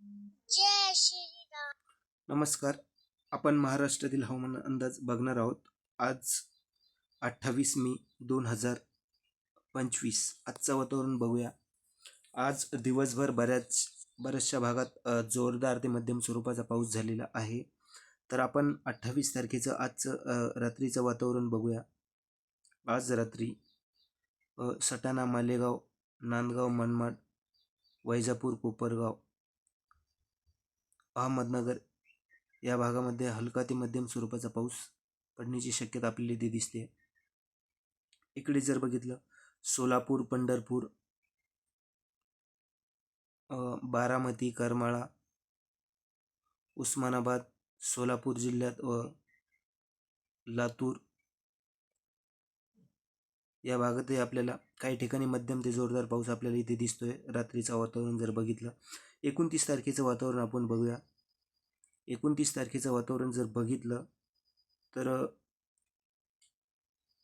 जय श्रीराम. नमस्कार. आपण महाराष्ट्रातील हवामान अंदाज बघणार आहोत. आज अठ्ठावीस मे दोन हजार पंचवीस. आजचं वातावरण बघूया. आज दिवसभर बऱ्याच बऱ्याचशा भागात जोरदार ते मध्यम स्वरूपाचा पाऊस झालेला आहे. तर आपण अठ्ठावीस तारखेचं आजचं रात्रीचं वातावरण बघूया. आज रात्री सटाणा मालेगाव नांदगाव मनमाड वैजापूर कोपरगाव अहमदनगर या भागामध्ये हलका ते मध्यम स्वरूपाचा पाऊस पडण्याची शक्यता आपल्याला इथे दिसते. इकडे जर बघितलं सोलापूर पंढरपूर बारामती करमाळा उस्मानाबाद सोलापूर जिल्ह्यात व लातूर या भागातही आपल्याला काही ठिकाणी मध्यम ते जोरदार पाऊस आपल्याला इथे दिसतोय. रात्रीचं वातावरण जर बघितलं एकोणतीस तारखेचं वातावरण आपण बघूया. एकोणतीस तारखेचं वातावरण जर बघितलं तर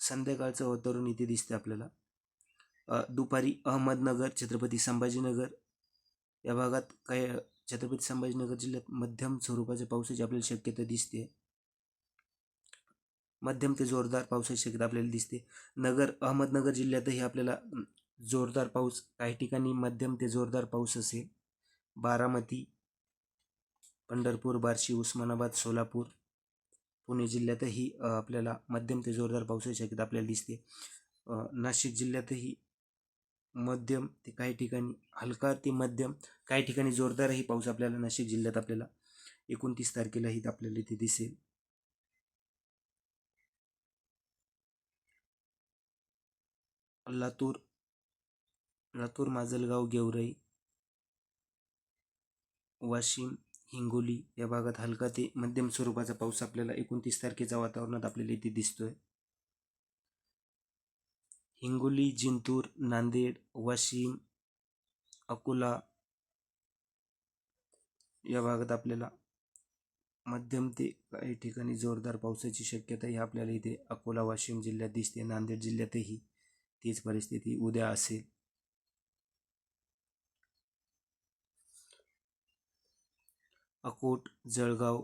संध्याकाळचं वातावरण इथे दिसते आपल्याला. दुपारी अहमदनगर छत्रपती संभाजीनगर या भागात काही छत्रपती संभाजीनगर जिल्ह्यात मध्यम स्वरूपाच्या पावसाची आपल्याला शक्यता दिसते. मध्यम ते जोरदार पावसाची शक्यता आपल्याला दिसते. नगर अहमदनगर जिल्ह्यातही आपल्याला जोरदार पाऊस काही ठिकाणी मध्यम ते जोरदार पाऊस असेल. बारामती पंढरपूर बार्शी उस्मानाबाद सोलापूर. पुणे जिल्ह्यातही आपल्याला मध्यम ते जोरदार पावसाची शक्यता आपल्याला दिसते. नाशिक जिल्ह्यातही मध्यम ते काही ठिकाणी हलका ते मध्यम काही ठिकाणी जोरदारही पाऊस आपल्याला नाशिक जिल्ह्यात आपल्याला एकोणतीस तारखेलाही आपल्याला इथे दिसेल. लातूर लातूर माजलगाव गेवराई वाशिम हिंगोली या भागात हलका ते मध्यम स्वरूपाचा पाऊस आपल्याला एकोणतीस तारखेच्या वातावरणात आपल्याला इथे दिसतोय. हिंगोली जिंतूर नांदेड वाशिम अकोला या भागात आपल्याला मध्यम ते काही ठिकाणी जोरदार पावसाची शक्यता ही आपल्याला इथे अकोला वाशिम जिल्ह्यात दिसते. नांदेड जिल्ह्यातही तीच परिस्थिती उद्या असेल. अकोट जळगाव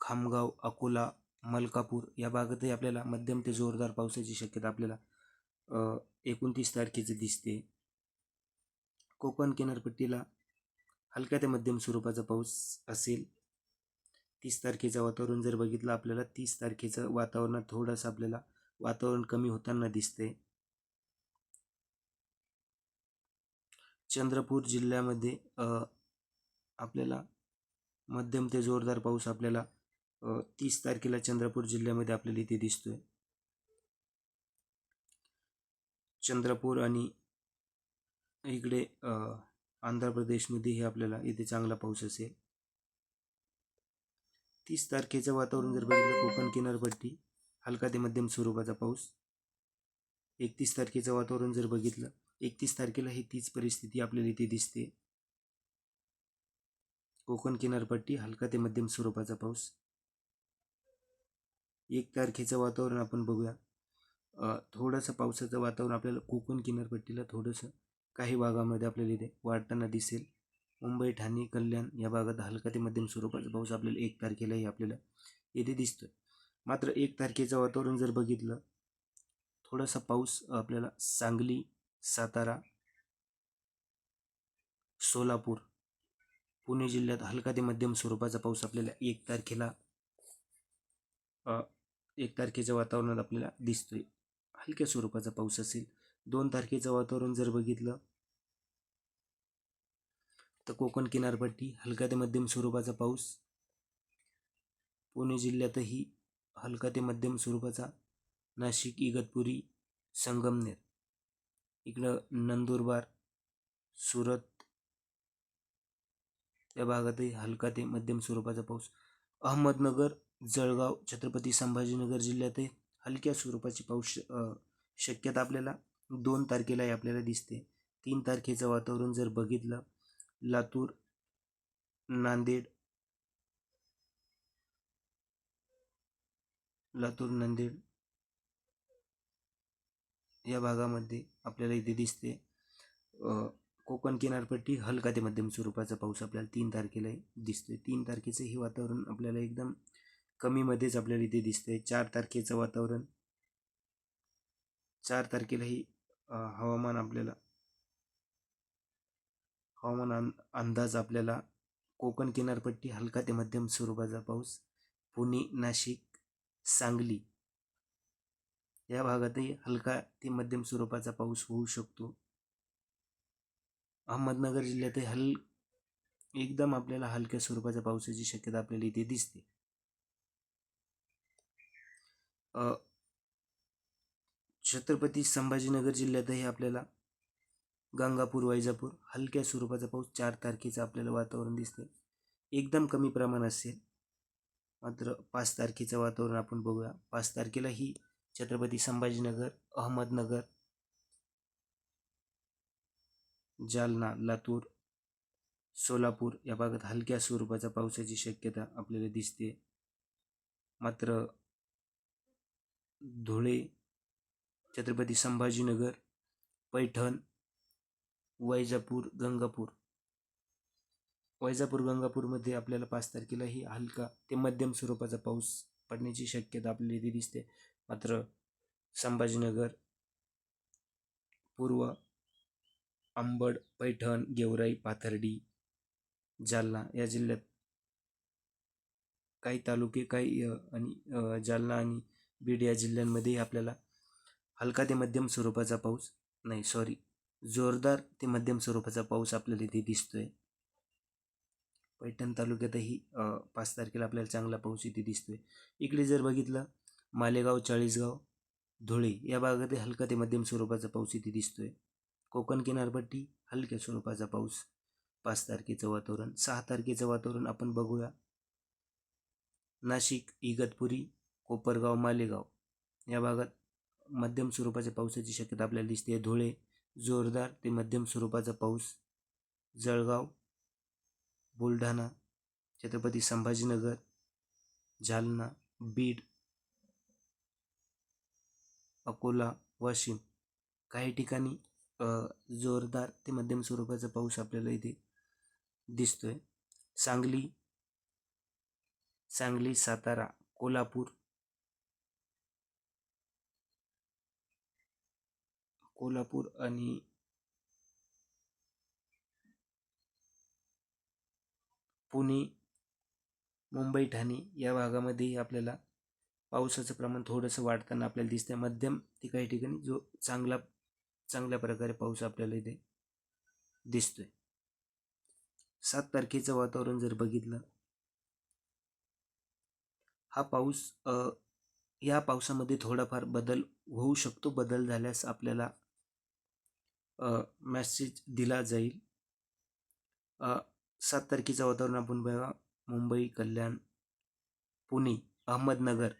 खामगाव अकोला मलकापूर या भागातही आपल्याला मध्यम ते जोरदार पावसाची शक्यता आपल्याला एकोणतीस तारखेची दिसते. कोकण किनारपट्टीला हलक्या ते मध्यम स्वरूपाचा पाऊस असेल. तीस तारखेचं वातावरण जर बघितलं आपल्याला तीस तारखेचं वातावरणात थोडंसं आपल्याला वातावरण कमी होताना दिसते चंद्रपूर जिल्ह्यामध्ये आपल्याला मध्यम ते जोरदार पाऊस आपल्याला तीस तारखेला चंद्रपूर जिल्ह्यामध्ये आपल्याला इथे दिसतोय. चंद्रपूर आणि इकडे आंध्र प्रदेशमध्येही आपल्याला इथे चांगला पाऊस असेल. तीस तारखेचं वातावरण जर बघितलं कोकण किनारपट्टी हलका ते मध्यम स्वरूपाचा पाऊस. एकतीस तारखेचं वातावरण जर बघितलं एकतीस तारखेला ही तीच परिस्थिती आपल्याला इथे दिसते. कोकण किनारपट्टी हलका ते मध्यम स्वरूपाचा पाऊस. एक तारखेचं वातावरण आपण बघूया. थोडंसं पावसाचं वातावरण आपल्याला कोकण किनारपट्टीला थोडंसं काही भागामध्ये आपल्याला इथे वाढताना दिसेल. मुंबई ठाणे कल्याण या भागात हलका ते मध्यम स्वरूपाचा पाऊस आपल्याला एक तारखेलाही आपल्याला येथे दिसतोय. मात्र एक तारखेचं वातावरण जर बघितलं थोडासा पाऊस आपल्याला सांगली सातारा सोलापूर पुणे जिल्ह्यात हलका ते मध्यम स्वरूपाचा पाऊस आपल्याला एक तारखेला एक तारखेच्या वातावरणात आपल्याला दिसतोय. हलक्या स्वरूपाचा पाऊस असेल दोन तारखेचं वातावरण जर बघितलं तर कोकण किनारपट्टी हलका ते मध्यम स्वरूपाचा पाऊस पुणे जिल्ह्यातही हलका ते मध्यम स्वरूपाचा नाशिक इगतपुरी संगमनेर इकडं नंदुरबार सुरत या भागातही हलका ते मध्यम स्वरूपाचा पाऊस. अहमदनगर जळगाव छत्रपती संभाजीनगर जिल्ह्यातही हलक्या स्वरूपाची पाऊस शक्यता आपल्याला दोन तारखेलाही आपल्याला दिसते. तीन तारखेचं वातावरण जर बघितलं लातूर नांदेड लातूर नांदेड या भागामध्ये आपल्याला इथे दिसते. कोकण किनारपट्टी हलका ते मध्यम स्वरूपाचा पाऊस आपल्याला तीन तारखेला दिसतोय. तीन तारखेचं हे वातावरण आपल्याला एकदम कमीमध्येच आपल्याला इथे दिसतंय. चार तारखेचं वातावरण चार तारखेलाही हवामान आपल्याला हवामान अं- अंदाज आपल्याला कोकण किनारपट्टी हलका ते मध्यम स्वरूपाचा पाऊस पुणे नाशिक सांगली या भागातही हलका ते मध्यम स्वरूपाचा पाऊस होऊ शकतो. अहमदनगर जिल्ह्यातही हल एकदम आपल्याला हलक्या स्वरूपाच्या पावसाची शक्यता आपल्याला इथे दिसते. छत्रपती संभाजीनगर जिल्ह्यातही आपल्याला गंगापूर वैजापूर हलक्या स्वरूपाचा पाऊस चार तारखेचं आपल्याला वातावरण दिसते. एकदम कमी प्रमाण असेल. मात्र पाच तारखेचं वातावरण आपण बघूया. पाच तारखेलाही छत्रपती संभाजीनगर अहमदनगर जालना लातूर सोलापूर या भागात हलक्या स्वरूपाचा पावसाची शक्यता आपल्याला दिसते. मात्र धुळे छत्रपती संभाजीनगर पैठण वैजापूर गंगापूर वैजापूर गंगापूरमध्ये आपल्याला पाच तारखेलाही हलका ते मध्यम स्वरूपाचा पाऊस पडण्याची शक्यता आपल्याला इथे दिसते. मात्र संभाजीनगर पूर्व आंबड पैठण गेवराई पाथर्डी जालना या जिल्ह्यात काही तालुके काही आणि जालना आणि बीड या जिल्ह्यांमध्येही आपल्याला हलका ते मध्यम स्वरूपाचा पाऊस नाही सॉरी जोरदार ते मध्यम स्वरूपाचा पाऊस आपल्याला इथे दिसतोय. पैठण तालुक्यातही पाच तारखेला आपल्याला चांगला पाऊस इथे दिसतोय. इकडे जर बघितलं मालेगाव चाळीसगाव धुळे या भागातही हलका ते मध्यम स्वरूपाचा पाऊस इथे दिसतोय. कोकण किनारपट्टी हलक्या स्वरूपाचा पाऊस पाच तारखेचं वातावरण सहा तारखेचं वातावरण आपण बघूया. नाशिक इगतपुरी कोपरगाव मालेगाव. या भागात मध्यम स्वरूपाच्या पावसाची शक्यता आपल्याला दिसते. धुळे जोरदार ते मध्यम स्वरूपाचा पाऊस. जळगाव बुलढाणा छत्रपती संभाजीनगर जालना बीड अकोला वाशिम. काही ठिकाणी जोरदार ते मध्यम स्वरूपाचा पाऊस आपल्याला इथे दिसतोय. सांगली सांगली सातारा कोल्हापूर कोल्हापूर आणि पुणे मुंबई ठाणे या भागामध्येही आपल्याला पावसाचं प्रमाण थोडंसं वाढताना आपल्याला दिसतंय. मध्यम ते काही ठिकाणी जो चांगला चांगल्या प्रकारे पाऊस आपल्याला इथे दिसतोय. सात तारखेचं वातावरण जर बघितलं हा पाऊस या पावसामध्ये थोडाफार बदल होऊ शकतो. बदल झाल्यास आपल्याला मॅसेज दिला जाईल. सात तारखेचं वातावरण आपण बघा. मुंबई कल्याण पुणे अहमदनगर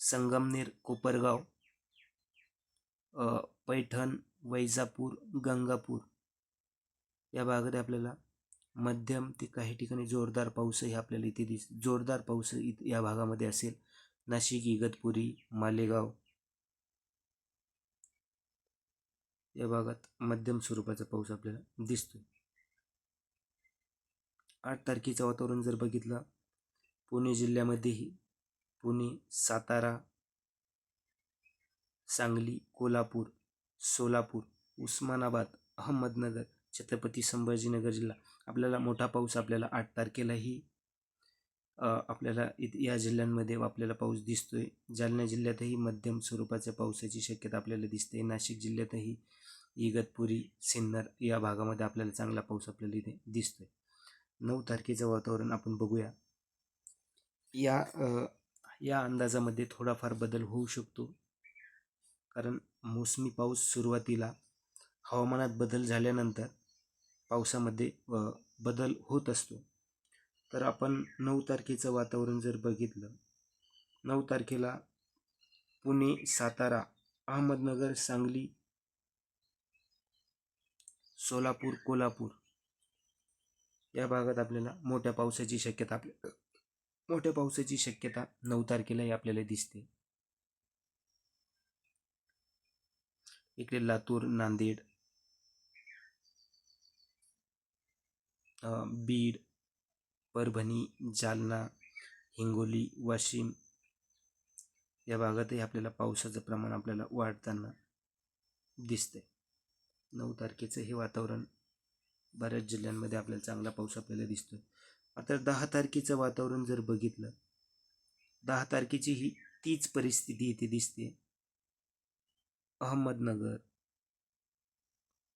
संगमनेर कोपरगाव पैठण वैजापूर गंगापूर. या भागात आपल्याला मध्यम ते काही ठिकाणी जोरदार पाऊसही आपल्याला इथे दिस जोरदार पाऊस इत या भागामध्ये असेल. नाशिक इगतपुरी मालेगाव. या भागात मध्यम स्वरूपाचा पाऊस आपल्याला दिसतो आठ तारखेचं वातावरण जर बघितलं पुणे जिल्ह्यामध्येही पुणे सातारा सांगली कोल्हापूर सोलापूर उस्मानाबाद अहमदनगर छत्रपती संभाजीनगर जिल्हा. आपल्याला मोठा पाऊस आपल्याला आठ तारखेलाही आपल्याला इत या जिल्ह्यांमध्ये आपल्याला पाऊस दिसतोय. जालना जिल्ह्यातही मध्यम स्वरूपाच्या पावसाची शक्यता आपल्याला दिसते. नाशिक जिल्ह्यातही इगतपुरी सिन्नर या भागामध्ये आपल्याला चांगला पाऊस आपल्याला इथे दिसतोय. नऊ तारखेचं वातावरण आपण बघूया. या या अंदाजामध्ये थोडाफार बदल होऊ शकतो. कारण मोसमी पाऊस सुरुवातीला हवामानात बदल झाल्यानंतर पावसामध्ये बदल होत असतो. तर आपण नऊ तारखेचं वातावरण जर बघितलं नऊ तारखेला पुणे सातारा अहमदनगर सांगली सोलापूर कोल्हापूर या भागात आपल्याला मोठ्या पावसाची शक्यता आपल्या मोठ्या पावसाची शक्यता नऊ तारखेलाही आपल्याला दिसते. इकडे लातूर नांदेड बीड परभणी जालना हिंगोली वाशिम या भागातही आपल्याला पावसाचं प्रमाण आपल्याला वाढताना दिसतंय. नऊ तारखेचं हे वातावरण बऱ्याच जिल्ह्यांमध्ये आपल्याला चांगला पाऊस आपल्याला दिसतोय. आता दहा तारखेचं वातावरण जर बघितलं दहा तारखेची ही तीच परिस्थिती इथे दिसते अहमदनगर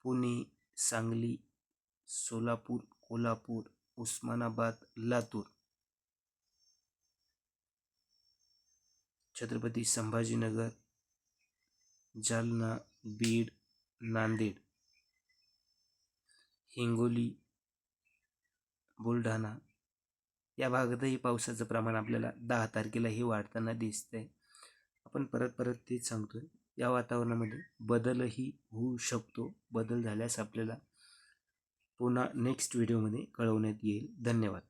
पुणे सांगली सोलापूर कोल्हापूर उस्मानाबाद लातूर. छत्रपती संभाजीनगर जालना बीड नांदेड. हिंगोली बुलढाणा. या भागातही पावसाचं प्रमाण आपल्याला दहा तारखेलाही वाढताना दिसतंय. आपण परत परत तेच सांगतोय. या वातावरणामध्ये बदलही होऊ शकतो. बदल झाल्यास आपल्याला पुन्हा नेक्स्ट व्हिडिओमध्ये कळवण्यात येईल. धन्यवाद.